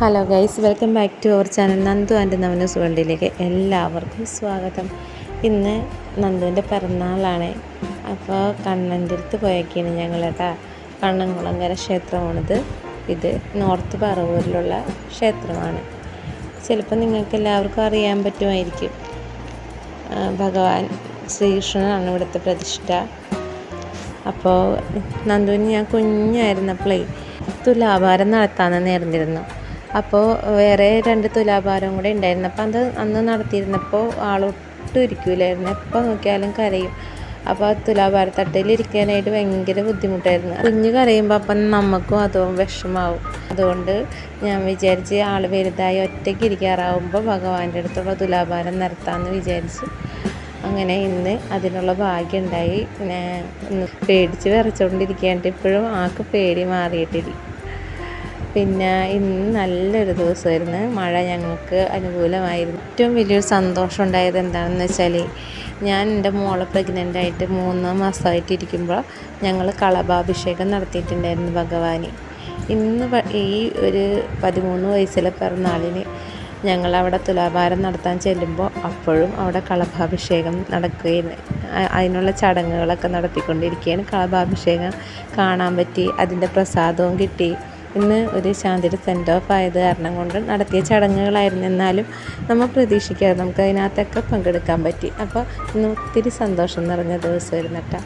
Hello guys welcome back to our channel Nandu and നവനസ് വേൾഡിലേക്ക് എല്ലാവർക്കും സ്വാഗതം. ഇന്ന് നന്ദുവിന്റെ പിറന്നാളാണ്. അപ്പോൾ കണ്ണന്റെടുത്ത് പോയേക്കാണ് ഞങ്ങൾ കേട്ടാ. കണ്ണൻകുളങ്ങര ക്ഷേത്രമാണിത്. ഇത് നോർത്ത് പറവൂരിലുള്ള ക്ഷേത്രമാണ്. ചിലപ്പോൾ നിങ്ങൾക്ക് എല്ലാവർക്കും അറിയാൻ പറ്റുമായിരിക്കും. ഭഗവാൻ ശ്രീകൃഷ്ണനാണ് ഇവിടുത്തെ പ്രതിഷ്ഠ. അപ്പോൾ നന്ദുവിന് ഞാൻ കുഞ്ഞായിരുന്നപ്പോഴേ തുലാഭാരം നടത്താമെന്ന് നേർന്നിരുന്നു അപ്പോൾ വേറെ രണ്ട് തുലാഭാരം കൂടെ ഉണ്ടായിരുന്നു. അപ്പോൾ അത് അന്ന് നടത്തിയിരുന്നപ്പോൾ ആളൊട്ടും ഇരിക്കൂലായിരുന്നു. എപ്പോൾ നോക്കിയാലും കരയും. അപ്പോൾ ആ തുലാഭാരത്തട്ടയിൽ ഇരിക്കാനായിട്ട് ഭയങ്കര ബുദ്ധിമുട്ടായിരുന്നു. കുഞ്ഞ് കരയുമ്പോൾ അപ്പം നമുക്കും അതും വിഷമാവും. അതുകൊണ്ട് ഞാൻ വിചാരിച്ച് ആൾ വലുതായി ഒറ്റയ്ക്ക് ഇരിക്കാറാവുമ്പോൾ ഭഗവാന്റെ അടുത്തുള്ള തുലാഭാരം നിർത്താമെന്ന് വിചാരിച്ച് അങ്ങനെ ഇന്ന് അതിനുള്ള ഭാഗ്യം ഉണ്ടായി. പേടിച്ച് വിറച്ചുകൊണ്ടിരിക്കുകയാണ് ഇപ്പോഴും ആൾക്ക് പേടി മാറിയിട്ടില്ല. പിന്നെ ഇന്ന് നല്ലൊരു ദിവസമായിരുന്നു. മഴ ഞങ്ങൾക്ക് അനുകൂലമായിരുന്നു. ഏറ്റവും വലിയൊരു സന്തോഷം ഉണ്ടായത് എന്താണെന്ന് വെച്ചാൽ ഞാൻ എന്റെ മോളെ പ്രഗ്നന്റ് ആയിട്ട് മൂന്ന് മാസമായിട്ട് ഇരിക്കുമ്പോൾ ഞങ്ങൾ കളഭാഭിഷേകം നടത്തിയിട്ടുണ്ടായിരുന്നു ഭഗവാന്. ഇന്ന് ഈ ഒരു പതിമൂന്ന് വയസ്സിലെ പിറന്നാളിന് ഞങ്ങൾ അവിടെ തുലാഭാരം നടത്താൻ ചെല്ലുമ്പോൾ അപ്പോഴും അവിടെ കളഭാഭിഷേകം നടക്കുകയാണ് അതിനുള്ള ചടങ്ങുകളൊക്കെ നടത്തിക്കൊണ്ടിരിക്കുകയാണ്. കളഭാഭിഷേകം കാണാൻ പറ്റി അതിന്റെ പ്രസാദവും കിട്ടി. ഇന്ന് ഒരു ശാന്തിയുടെ സെൻഡ് ഓഫ് ആയത് കാരണം കൊണ്ട് നടത്തിയ ചടങ്ങുകളായിരുന്നു. എന്നാലും നമ്മൾ പ്രതീക്ഷിക്കാതെ നമുക്ക് അതിനകത്തൊക്കെ പങ്കെടുക്കാൻ പറ്റി. അപ്പോൾ ഇന്ന് ഒത്തിരി സന്തോഷം നിറഞ്ഞ ദിവസമായിരുന്നു കേട്ടോ.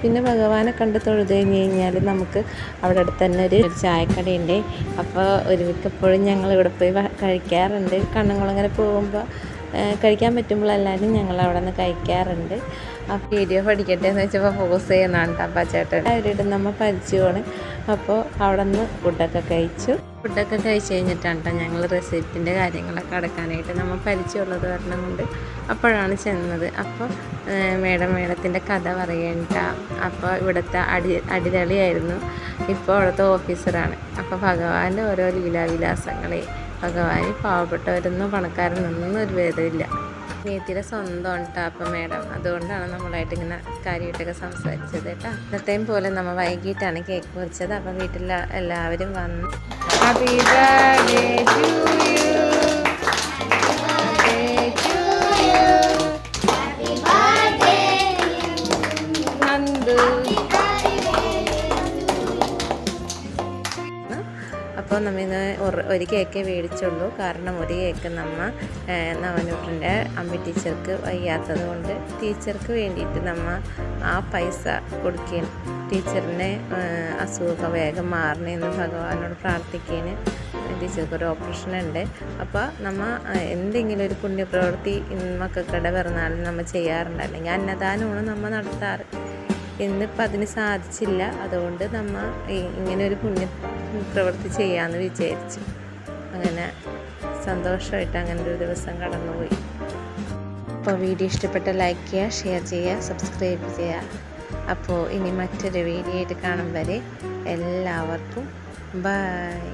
പിന്നെ ഭഗവാനെ കണ്ട് തൊഴുത് കഴിഞ്ഞ് കഴിഞ്ഞാൽ നമുക്ക് അവിടെ അടുത്ത് തന്നെ ഒരു ചായക്കടയുണ്ട്. അപ്പോൾ ഒരു മിക്കപ്പോഴും ഞങ്ങൾ ഇവിടെ പോയി കഴിക്കാറുണ്ട്. കണ്ണംകുളങ്ങര പോകുമ്പോൾ കഴിക്കാൻ പറ്റുമ്പോഴെല്ലാവരും ഞങ്ങൾ അവിടെ നിന്ന് കഴിക്കാറുണ്ട്. ആ വീഡിയോ പഠിക്കട്ടെ എന്ന് വെച്ചപ്പോൾ പോസ് ചെയ്യുന്നതാണ് കേട്ടോ ചേട്ടൻ. അവരുടെ നമ്മൾ പരിചയമാണ്. അപ്പോൾ അവിടെ നിന്ന് ഫുഡൊക്കെ കഴിച്ചു. ഫുഡൊക്കെ കഴിച്ചു കഴിഞ്ഞിട്ടാണ് കേട്ടോ ഞങ്ങൾ റെസിപ്റ്റിന്റെ കാര്യങ്ങളൊക്കെ അടക്കാനായിട്ട് നമ്മൾ പരിചയമുള്ളത് കാരണം കൊണ്ട് അപ്പോഴാണ് ചെന്നത്. അപ്പോൾ മേഡം മേഡത്തിന്റെ കഥ പറയണ്ട. അപ്പോൾ ഇവിടുത്തെ അടി അടിതളിയായിരുന്നു. ഇപ്പോൾ അവിടുത്തെ ഓഫീസറാണ് അപ്പോൾ ഭഗവാന്റെ ഓരോ ലീലാവിലാസങ്ങളെ ഭഗവാൻ പാവപ്പെട്ടവരൊന്നും പണക്കാരനൊന്നും ഒരു ഭേദമില്ല. നീത്തിയുടെ സ്വന്തമാണ് കേട്ടോ അപ്പം മേഡം. അതുകൊണ്ടാണ് നമ്മളായിട്ട് ഇങ്ങനെ കാര്യമായിട്ടൊക്കെ സംസാരിച്ചത് കേട്ടോ. ഇന്നത്തെയും പോലെ നമ്മൾ വൈകിട്ടാണ് കേക്ക് മുറിച്ചത്. അപ്പം വീട്ടിൽ എല്ലാവരും വന്നു അപ്പോൾ നമ്മ ഇന്ന് ഒരു- കേക്കേ മേടിച്ചുള്ളൂ. കാരണം ഒരു കേക്ക് നമ്മ നവനൂറിന്റെ അമ്മി ടീച്ചർക്ക് വയ്യാത്തത് കൊണ്ട് ടീച്ചർക്ക് വേണ്ടിയിട്ട് നമ്മ ആ പൈസ കൊടുക്കുകയും ടീച്ചറിനെ അസുഖമൊക്കെ വേഗം മാറണമെന്ന് ഭഗവാനോട് പ്രാർത്ഥിക്കുകയാണ് ടീച്ചർക്ക് ഒരു ഓപ്പറേഷൻ ഉണ്ട്. അപ്പോൾ നമ്മ എന്തെങ്കിലും ഒരു പുണ്യപ്രവൃത്തി മക്കൾക്കിടെ പിറന്നാളിന് നമ്മൾ ചെയ്യാറുണ്ട്. അല്ലെങ്കിൽ അന്നദാനമാണ് നമ്മൾ നടത്താറ്. ഇന്നിപ്പോൾ അതിന് സാധിച്ചില്ല. അതുകൊണ്ട് നമ്മ ഇങ്ങനെ ഒരു പുണ്യ പ്രവൃത്തി ചെയ്യാമെന്ന് വിചാരിച്ചു. അങ്ങനെ സന്തോഷമായിട്ട് അങ്ങനെ ഒരു ദിവസം കടന്നുപോയി. അപ്പോൾ വീഡിയോ ഇഷ്ടപ്പെട്ട ലൈക്ക് ചെയ്യുക ഷെയർ ചെയ്യുക സബ്സ്ക്രൈബ് ചെയ്യുക അപ്പോൾ ഇനി മറ്റൊരു വീഡിയോ ആയിട്ട് കാണും വരെ എല്ലാവർക്കും ബൈ